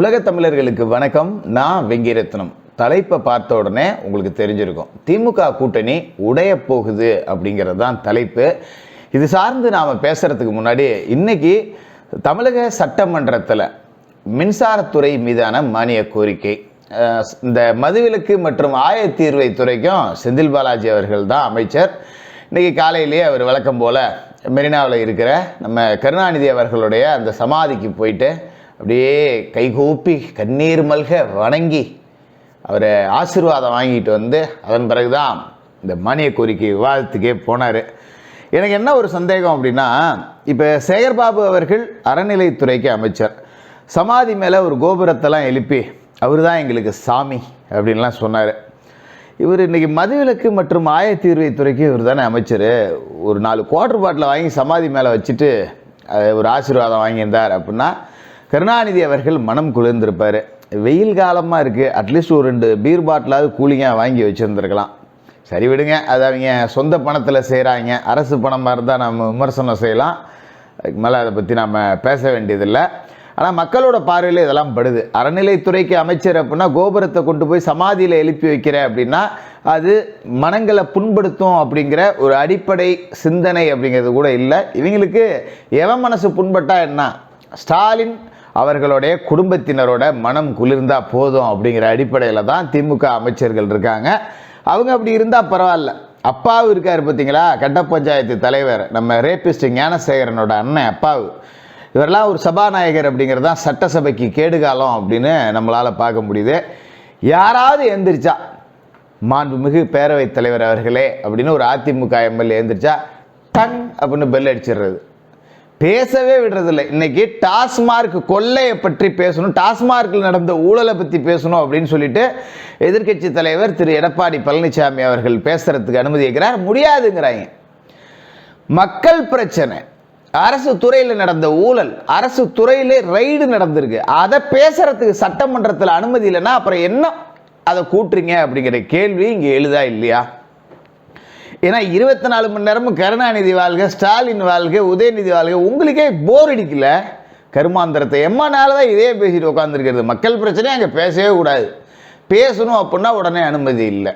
உலக தமிழர்களுக்கு வணக்கம். நான் வெங்கிரத்னம். தலைப்பை பார்த்த உடனே உங்களுக்கு தெரிஞ்சிருக்கும். திமுக கூட்டணி உடைய போகுது அப்படிங்கிறது தான் தலைப்பு. இது சார்ந்து நாம் பேசுகிறதுக்கு முன்னாடி இன்னைக்கு தமிழக சட்டமன்றத்தில் மின்சாரத்துறை மீதான மானிய கோரிக்கை. இந்த மதுவிலக்கு மற்றும் ஆயத்தீர்வை துறைக்கும் செந்தில் பாலாஜி அவர்கள் தான் அமைச்சர். இன்றைக்கி காலையிலேயே அவர் வழக்கம் போல் மெரினாவில் இருக்கிற நம்ம கருணாநிதி அவர்களுடைய அந்த சமாதிக்கு போயிட்டு அப்படியே கைகூப்பி கண்ணீர் மல்க வணங்கி அவரை ஆசீர்வாதம் வாங்கிட்டு வந்து அதன் பிறகுதான் இந்த மானிய கோரிக்கை விவாதத்துக்கே போனார். எனக்கு என்ன ஒரு சந்தேகம் அப்படின்னா இப்போ சேகர்பாபு அவர்கள் அறநிலைத்துறைக்கு அமைச்சர். சமாதி மேலே ஒரு கோபுரத்தெல்லாம் எழுப்பி அவர் தான் எங்களுக்கு சாமி அப்படின்லாம் சொன்னார். இவர் இன்னைக்கு மதுவிலக்கு மற்றும் ஆயத்தீர்வைத்துறைக்கு இவர் தானே அமைச்சர். ஒரு நாலு குவார்டர் பாட்டில் வாங்கி சமாதி மேலே வச்சுட்டு ஒரு ஆசீர்வாதம் வாங்கியிருந்தார் அப்படின்னா கருணாநிதி அவர்கள் மனம் குளிர்ந்திருப்பார். வெயில் காலமாக இருக்குது அட்லீஸ்ட் ஒரு ரெண்டு பீர் பாட்டிலாவது கூலிங்காக வாங்கி வச்சுருந்துருக்கலாம். சரி விடுங்க. அது அவங்க சொந்த பணத்தில் செய்கிறாங்க அரசு பணமாக இருந்தால் நம்ம விமர்சனம் செய்யலாம். அதுக்கு மேலே அதை பற்றி நம்ம பேச வேண்டியதில்லை. ஆனால் மக்களோட பார்வையில் இதெல்லாம் படுது. அறநிலைத்துறைக்கு அமைச்சர் அப்படின்னா கோபுரத்தை கொண்டு போய் சமாதியில் எழுப்பி வைக்கிற அப்படின்னா அது மனங்களை புண்படுத்தும் அப்படிங்கிற ஒரு அடிப்படை சிந்தனை அப்படிங்கிறது கூட இல்லை. இவங்களுக்கு எவன் மனசு புண்பட்டா என்ன? ஸ்டாலின் அவர்களுடைய குடும்பத்தினரோட மனம் குளிர்ந்தால் போதும் அப்படிங்கிற அடிப்படையில் தான் திமுக அமைச்சர்கள் இருக்காங்க. அவங்க அப்படி இருந்தால் பரவாயில்ல. அப்பாவு இருக்கார் பார்த்தீங்களா கட்ட பஞ்சாயத்து தலைவர் நம்ம ரேபிஸ்ட் ஞானசேகரனோட அண்ணன் அப்பாவு. இவரெல்லாம் ஒரு சபாநாயகர் அப்படிங்கிறது தான் சட்டசபைக்கு கேடுகாலம் அப்படின்னு நம்மளால் பார்க்க முடியுது. யாராவது எந்திரிச்சா மாண்புமிகு பேரவைத் தலைவர் அவர்களே அப்படின்னு ஒரு அதிமுக எம்எல்ஏ எந்திரிச்சா டங் அப்படின்னு பெல் அடிச்சிடுறது. பேசவே விடுறதில்லை. இன்னைக்கு டாஸ்மார்க் கொள்ளையை பற்றி பேசணும் டாஸ்மார்க்கில் நடந்த ஊழலை பற்றி பேசணும் அப்படின்னு சொல்லிட்டு எதிர்க்கட்சி தலைவர் திரு எடப்பாடி பழனிசாமி அவர்கள் பேசுறதுக்கு அனுமதி வைக்கிறார் முடியாதுங்கிறாங்க. மக்கள் பிரச்சனை. அரசு துறையில் நடந்த ஊழல் அரசு துறையிலே ரைடு நடந்திருக்கு. அதை பேசுறதுக்கு சட்டமன்றத்தில் அனுமதி இல்லைன்னா அப்புறம் என்ன? அதை கூட்டுறீங்க அப்படிங்கிற கேள்வி இங்கே எழுதா இல்லையா? ஏன்னா இருபத்தி நாலு மணி நேரமும் கருணாநிதி வாழ்க ஸ்டாலின் வாழ்க உதயநிதி வாழ்க உங்களுக்கே போர் அடிக்கல. கருமாந்திரத்தை எம்மனால தான் இதே பேசிட்டு உட்காந்துருக்கிறது மக்கள் பிரச்சனையே அங்கே பேசவே கூடாது. பேசணும் அப்படின்னா உடனே அனுமதி இல்லை.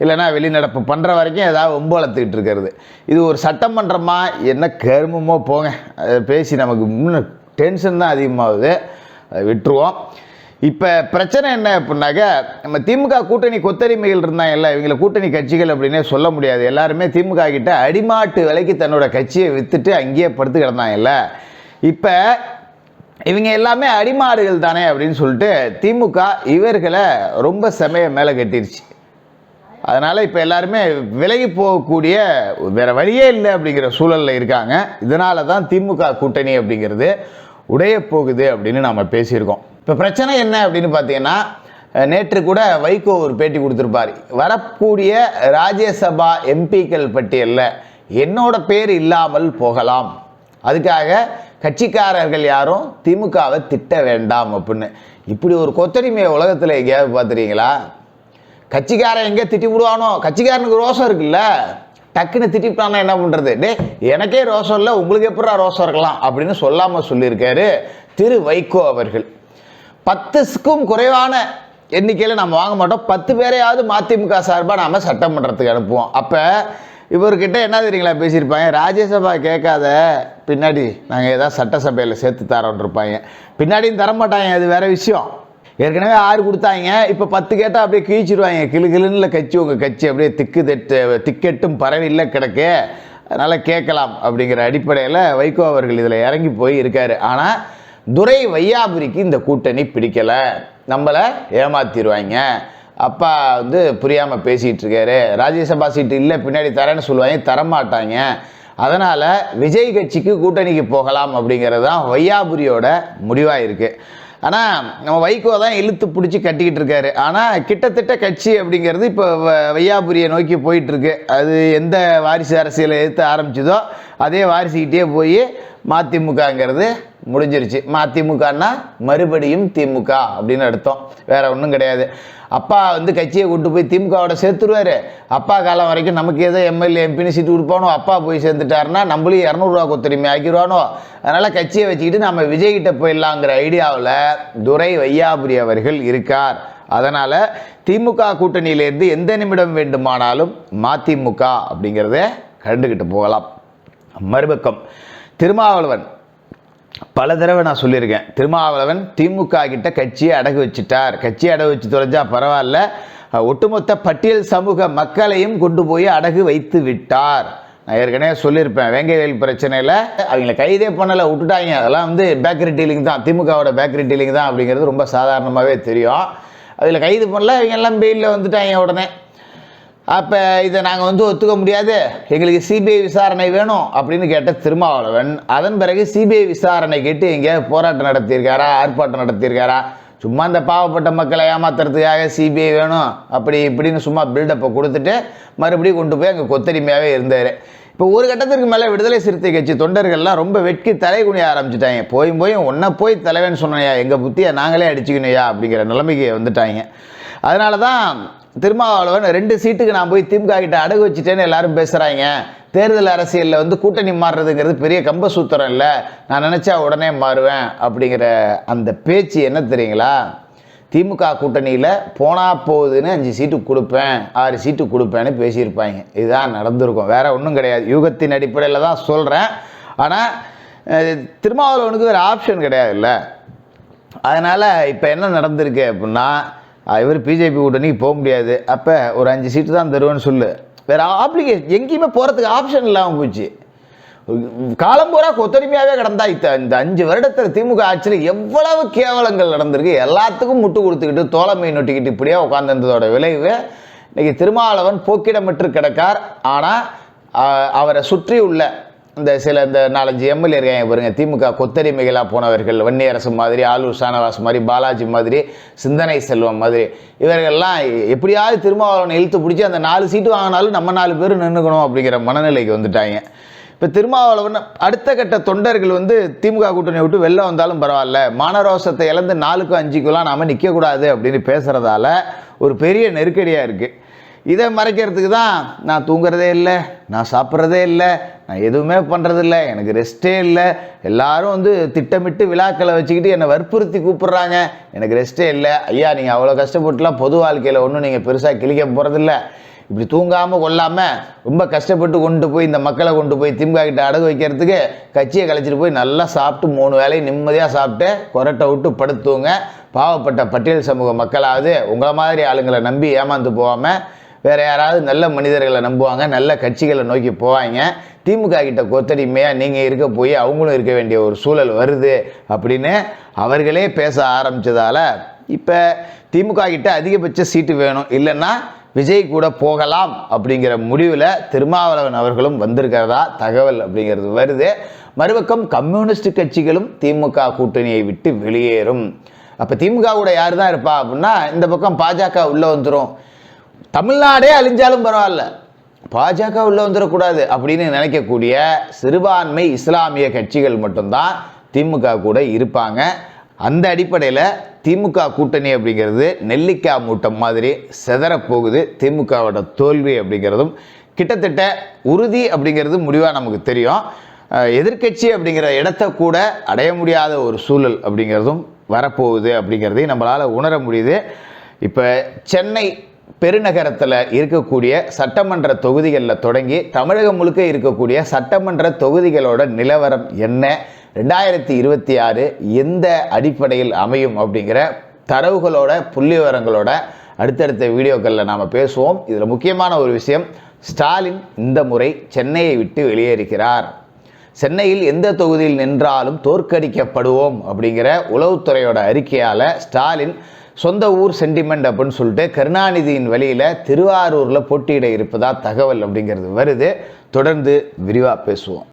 இல்லைன்னா வெளிநடப்பு பண்ணுற வரைக்கும் ஏதாவது ஒம்பு வளர்த்துக்கிட்டு இருக்கிறது. இது ஒரு சட்டமன்றமா? என்ன கருமமோ போங்க. அதை பேசி நமக்கு இன்னும் டென்ஷன் தான் அதிகமாகுது. அதை விட்டுருவோம். இப்போ பிரச்சனை என்ன அப்படின்னாக்க நம்ம திமுக கூட்டணி கொத்தடிமைகள் இருந்தாங்கல்ல இவங்களை கூட்டணி கட்சிகள் அப்படின்னே சொல்ல முடியாது. எல்லாருமே திமுக கிட்ட அடிமாட்டு விலைக்கு தன்னோட கட்சியை வித்துட்டு அங்கேயே படுத்து கிடந்தாங்கல்ல. இப்போ இவங்க எல்லாமே அடிமாடுகள் தானே அப்படின்னு சொல்லிட்டு திமுக இவர்களை ரொம்ப செமைய மேலே கட்டிருச்சு. அதனால் இப்போ எல்லாருமே விலகி போகக்கூடிய வேறு வழியே இல்லை அப்படிங்கிற சூழலில் இருக்காங்க. இதனால தான் திமுக கூட்டணி அப்படிங்கிறது உடைய போகுது அப்படின்னு நாம் பேசியிருக்கோம். இப்போ பிரச்சனை என்ன அப்படின்னு பார்த்தீங்கன்னா நேற்று கூட வைகோ ஒரு பேட்டி கொடுத்துருப்பார். வரக்கூடிய ராஜ்யசபா எம்பிக்கள் பட்டியலில் என்னோட பேர் இல்லாமல் போகலாம். அதுக்காக கட்சிக்காரர்கள் யாரும் திமுகவை திட்ட வேண்டாம் அப்படின்னு. இப்படி ஒரு கொத்தடிமையை உலகத்தில் எங்கேயாவது பார்த்துறீங்களா கட்சிக்காரன் எங்கே திட்டி விடுவானோ? கட்சிக்காரனுக்கு ரோசம் இருக்குல்ல? டக்குன்னு திட்டிவிட்டானா என்ன பண்ணுறது டே எனக்கே ரோசம் இல்லை உங்களுக்கு எப்படா ரோசம் இருக்கலாம் அப்படின்னு சொல்லாமல் சொல்லியிருக்காரு திரு வைகோ அவர்கள். பத்துக்கும் குறைவான எண்ணிக்கையில் நம்ம வாங்க மாட்டோம். பத்து பேரையாவது மதிமுக சார்பாக நாம் சட்டமன்றத்துக்கு அனுப்புவோம். அப்போ இவர்கிட்ட என்ன தெரியுங்களா பேசியிருப்பாங்க? ராஜ்யசபா கேட்காத பின்னாடி நாங்கள் ஏதாவது சட்டசபையில் சேர்த்து தரோன்ருப்பாங்க பின்னாடியும் தரமாட்டாங்க அது வேற விஷயம். ஏற்கனவே ஆறு கொடுத்தாங்க. இப்போ பத்து கேட்டால் அப்படியே கிழிச்சிருவாங்க. கிளு கிளுன்னு கட்சி உங்கள் கட்சி அப்படியே திக்கு தெட்டு திக்கெட்டும் பரவில்லை கிடக்கு. அதனால் கேட்கலாம் அப்படிங்கிற அடிப்படையில் வைகோ அவர்கள் இதில் இறங்கி போய் இருக்கார். ஆனால் துரை வையாபுரிக்கு இந்த கூட்டணி பிடிக்கலை. நம்மளை ஏமாத்திடுவாங்க அப்பா வந்து புரியாமல் பேசிகிட்டு இருக்காரு. ராஜ்யசபா சீட்டு இல்லை பின்னாடி தரேன்னு சொல்லுவாங்க. தரமாட்டாங்க. அதனால் விஜய் கட்சிக்கு கூட்டணிக்கு போகலாம் அப்படிங்கிறது தான் வையாபுரியோட முடிவாக இருக்குது ஆனால் நம்ம வைகோ தான் இழுத்து பிடிச்சி கட்டிக்கிட்டு இருக்காரு. ஆனால் கிட்டத்தட்ட கட்சி அப்படிங்கிறது இப்போ வ- வையாபுரியை நோக்கி போயிட்டுருக்கு அது எந்த வாரிசு அரசியலை எதிர்த்து ஆரம்பிச்சதோ அதே வாரிசுக்கிட்டே போய் மதிமுகங்கிறது முடிஞ்சிருச்சு. மதிமுகன்னா மறுபடியும் திமுக அப்படின்னு அர்த்தம். வேற ஒன்றும் கிடையாது. அப்பா வந்து கட்சியை கூட்டு போய் திமுகவோட சேர்த்துருவாரு. அப்பா காலம் வரைக்கும் நமக்கு ஏதோ எம்எல்ஏ எம்பின்னு சீட்டு கொடுப்பானோ அப்பா போய் சேர்ந்துட்டாருன்னா நம்மளையும் இரநூறுவா கொத்தடிமை ஆக்கிடுவானோ அதனால் கட்சியை வச்சுக்கிட்டு நம்ம விஜய்கிட்ட போயிடலாங்கிற ஐடியாவில் துரை வையாபுரி அவர்கள் இருக்கார். அதனால் திமுக கூட்டணியிலேருந்து எந்த நிமிடம் வேண்டுமானாலும் மதிமுக அப்படிங்கிறத கண்டுக்கிட்டு போகலாம். மறுபக்கம். திருமாவளவன். பல தடவை நான் சொல்லியிருக்கேன். திருமாவளவன் திமுக கிட்ட கட்சியை அடகு வச்சுட்டார். கட்சியை அடகு வச்சு தொலைஞ்சா பரவாயில்ல. ஒட்டுமொத்த பட்டியல் சமூக மக்களையும் கொண்டு போய் அடகு வைத்து விட்டார். நான் ஏற்கனவே சொல்லியிருப்பேன். வேங்கைவேல் பிரச்சனையில் அவங்கள கைதே பண்ணலை விட்டுட்டாங்க. அதெல்லாம் வந்து பேக்கரி டீலிங் தான். திமுகவோட பேக்கரி டீலிங் தான் அப்படிங்கிறது ரொம்ப சாதாரணமாகவே தெரியும். அதில் கைது பண்ணல அவங்க எல்லாம் பெயிலில் வந்துட்டாங்க உடனே. அப்போ இதை நாங்கள் வந்து ஒத்துக்க முடியாது. எங்களுக்கு சிபிஐ விசாரணை வேணும் அப்படின்னு கேட்ட திருமாவளவன் அதன் பிறகு சிபிஐ விசாரணை கேட்டு எங்கேயாவது போராட்டம் நடத்தியிருக்காரா ஆர்ப்பாட்டம் நடத்தியிருக்காரா? சும்மா இந்த பாவப்பட்ட மக்களை ஏமாத்துறதுக்காக சிபிஐ வேணும் அப்படி இப்படின்னு சும்மா பில்டப்பை கொடுத்துட்டு மறுபடியும் கொண்டு போய் அங்கே கொத்தடிமையாகவே இருந்தார். இப்போ ஒரு கட்டத்திற்கு மேலே விடுதலை சிறுத்தை கட்சி தொண்டர்கள்லாம் ரொம்ப வெட்கி தலை குனிய ஆரம்பிச்சிட்டாங்க. போய் போய் ஒன்றை போய் தலைவன் சொன்னையா எங்கள் புத்தியை நாங்களே அடிச்சுக்கணுயா அப்படிங்கிற நிலைமைக்கு வந்துட்டாங்க. அதனால தான் திருமாவளவன் ரெண்டு சீட்டுக்கு நான் போய் திமுக கிட்ட அடகு வச்சுட்டேன்னு எல்லாரும் பேசுகிறாங்க தேர்தல் அரசியலில் வந்து கூட்டணி மாறுறதுங்கிறது பெரிய கம்ப சூத்திரம் இல்லை. நான் நினச்சா உடனே மாறுவேன் அப்படிங்கிற அந்த பேச்சு என்ன தெரியுங்களா? திமுக கூட்டணியில் போனா போகுதுன்னு அஞ்சு சீட்டு கொடுப்பேன் ஆறு சீட்டு கொடுப்பேன்னு பேசியிருப்பாங்க. இதுதான் நடந்திருக்கும். வேற ஒன்றும் கிடையாது. யூகத்தின் அடிப்படையில் தான் சொல்கிறேன் ஆனால் திருமாவளவனுக்கு வேறு ஆப்ஷன் கிடையாதுல்ல. அதனால் இப்போ என்ன நடந்திருக்கு அப்படின்னா இவர் பிஜேபி கூட்டணிக்கு போக முடியாது. அப்போ ஒரு அஞ்சு சீட்டு தான் தருவேன்னு சொல்லு. வேறு ஆப்ளிகேஷன் எங்கேயுமே போகிறதுக்கு ஆப்ஷன் இல்லாமல் போச்சு. காலம் பூரா கொத்தடிமையாகவே கிடந்தா இத்த இந்த அஞ்சு வருடத்தில் திமுக ஆட்சியில் எவ்வளவு கேவலங்கள் நடந்திருக்கு எல்லாத்துக்கும் முட்டு கொடுத்துக்கிட்டு தோழமை நொட்டிக்கிட்டு இப்படியே உட்காந்துருந்ததோட விளைவு இன்னைக்கு திருமாவளவன் போக்கிடமிட்டு கிடக்கார். ஆனால் அவரை சுற்றி உள்ள இந்த சில இந்த நாலஞ்சு எம்எல்ஏ இருக்காங்க பாருங்கள் திமுக கொத்தடிமைகளாக போனவர்கள் வன்னியரசு மாதிரி ஆலூர் ஷானவாஸ் மாதிரி பாலாஜி மாதிரி சிந்தனை செல்வம் மாதிரி. இவர்கள்லாம் எப்படியாவது திருமாவளவனை இழுத்து பிடிச்சி அந்த நாலு சீட்டு வாங்கினாலும் நம்ம நாலு பேர் நின்றுக்கணும் அப்படிங்கிற மனநிலைக்கு வந்துட்டாங்க. இப்போ திருமாவளவன் அடுத்த கட்ட தொண்டர்கள் வந்து திமுக கூட்டணி விட்டு வெளில வந்தாலும் பரவாயில்ல. மானரோசத்தை இழந்து நாலுக்கும் அஞ்சுக்கெல்லாம் நாம் நிற்கக்கூடாது அப்படின்னு பேசுகிறதால ஒரு பெரிய நெருக்கடியாக இருக்குது இதை மறைக்கிறதுக்கு தான் நான் தூங்குறதே இல்லை நான் சாப்பிட்றதே இல்லை நான் எதுவுமே பண்ணுறதில்ல எனக்கு ரெஸ்ட்டே இல்லை. எல்லாரும் வந்து திட்டமிட்டு விழாக்களை வச்சுக்கிட்டு என்னை வற்புறுத்தி கூப்பிட்றாங்க. எனக்கு ரெஸ்ட்டே இல்லை. ஐயா நீங்கள் அவ்வளோ கஷ்டப்பட்டுலாம் பொது வாழ்க்கையில் ஒன்றும் நீங்கள் பெருசாக கிழிக்க போகிறதில்ல இப்படி தூங்காமல் கொள்ளாமல் ரொம்ப கஷ்டப்பட்டு கொண்டு போய் இந்த மக்களை கொண்டு போய் திமுக கிட்ட அடகு வைக்கிறதுக்கு கட்சியை கழிச்சிட்டு போய் நல்லா சாப்பிட்டு மூணு வேளையும் நிம்மதியாக சாப்பிட்டு கொரட்டை விட்டு படுத்துவங்க பாவப்பட்ட பட்டியல் சமூக மக்களாவது உங்களை மாதிரி ஆளுங்களை நம்பி ஏமாந்து போகாமல் வேறு யாராவது நல்ல மனிதர்களை நம்புவாங்க நல்ல கட்சிகளை நோக்கி போவாங்க. திமுக கிட்ட கொத்தடிமையாக நீங்கள் இருக்க போய் அவங்களும் இருக்க வேண்டிய ஒரு சூழல் வருது அப்படின்னு அவர்களே பேச ஆரம்பித்ததால் இப்போ திமுக கிட்ட அதிகபட்ச சீட்டு வேணும். இல்லைன்னா விஜய் கூட போகலாம் அப்படிங்கிற முடிவில் திருமாவளவன் அவர்களும் வந்திருக்கிறதா தகவல் அப்படிங்கிறது வருது. மறுபக்கம் கம்யூனிஸ்ட் கட்சிகளும் திமுக கூட்டணியை விட்டு வெளியேறும். அப்போ திமுக கூட யார் தான் இருப்பா அப்படின்னா இந்த பக்கம் பாஜக உள்ளே வந்துடும் தமிழ்நாடே அழிஞ்சாலும் பரவாயில்ல. பாஜக உள்ளே வந்துடக்கூடாது அப்படின்னு நினைக்கக்கூடிய சிறுபான்மை இஸ்லாமிய கட்சிகள் மட்டும்தான் திமுக கூட இருப்பாங்க. அந்த அடிப்படையில் திமுக கூட்டணி அப்படிங்கிறது நெல்லிக்காய் மூட்டம் மாதிரி செதறப்போகுது திமுகவோட தோல்வி அப்படிங்கிறதும். கிட்டத்தட்ட உறுதி அப்படிங்கிறது முடிவாக நமக்கு தெரியும். எதிர்கட்சி எதிர்க்கட்சி அப்படிங்கிற இடத்த கூட அடைய முடியாத ஒரு சூழல் அப்படிங்கிறதும் வரப்போகுது அப்படிங்கிறதையும் நம்மளால் உணர முடியுது. இப்போ சென்னை பெருநகரத்தில் இருக்கக்கூடிய சட்டமன்ற தொகுதிகளில் தொடங்கி தமிழகம் முழுக்க இருக்கக்கூடிய சட்டமன்ற தொகுதிகளோட நிலவரம் என்ன? ரெண்டாயிரத்தி இருபத்தி ஆறு எந்த அடிப்படையில் அமையும் அப்படிங்கிற தரவுகளோட புள்ளி விவரங்களோட அடுத்தடுத்த வீடியோக்களில் நாம் பேசுவோம். இதில் முக்கியமான ஒரு விஷயம் ஸ்டாலின் இந்த முறை சென்னையை விட்டு வெளியேறுகிறார். சென்னையில் எந்த தொகுதியில் நின்றாலும் தோற்கடிக்கப்படுவோம் அப்படிங்கிற உளவுத்துறையோட அறிக்கையால் ஸ்டாலின் சொந்த ஊர் சென்டிமெண்ட் அப்படின்னு சொல்லிட்டு கருணாநிதியின் வழியில் திருவாரூரில் போட்டியிட இருப்பதா தகவல் அப்படிங்கிறது வருது. தொடர்ந்து விரிவாக பேசுவோம்.